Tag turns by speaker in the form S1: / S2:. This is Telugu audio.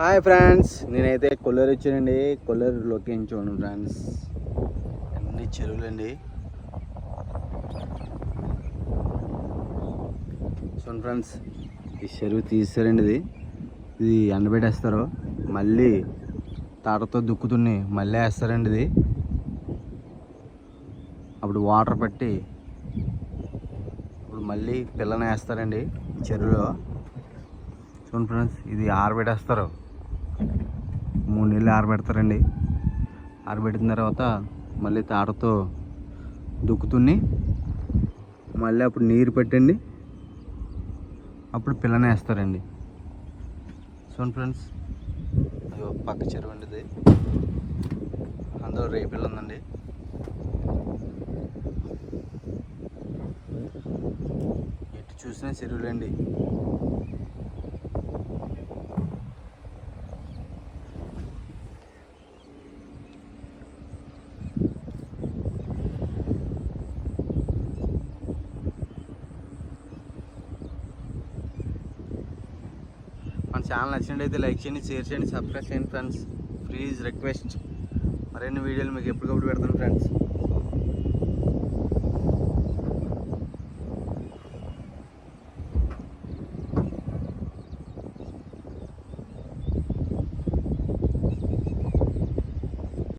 S1: హాయ్ ఫ్రెండ్స్ నేనైతే కొల్లూరు వచ్చానండి. కొల్లూరు లొకేషన్ చూడండి ఫ్రెండ్స్ అన్ని చెరువులండి. చూడండి ఫ్రెండ్స్ ఈ చెరువు తీసారండి ఇది. ఇది ఎండబెట్టేస్తారు. మళ్ళీ తాటతో దుక్కుతుని మళ్ళీ వేస్తారండి ఇది. అప్పుడు వాటర్ పట్టి ఇప్పుడు మళ్ళీ పిల్లని వేస్తారండి చెరువులో. చూడండి ఫ్రెండ్స్ ఇది ఆరబెట్టేస్తారు. మూడు నెలలు ఆరబెడతారండి. ఆరబెట్టిన తర్వాత మళ్ళీ తాటతో దుక్కుతుని మళ్ళీ అప్పుడు నీరు పెట్టండి. అప్పుడు పిల్లని వేస్తారండి. చూడండి ఫ్రెండ్స్. అయ్యో పక్క చెరువు అండి ఇది. అందులో రేపిల్ల ఉందండి. ఎటు చూసినా చెరువులండి. మన ఛానల్ నచ్చినట్టయితే లైక్ చేయండి షేర్ చేయండి సబ్స్క్రైబ్ చేయండి ఫ్రెండ్స్. ప్లీజ్ రిక్వెస్ట్ మరిన్ని వీడియోలు మీకు ఎప్పటికప్పుడు పెడతాను ఫ్రెండ్స్.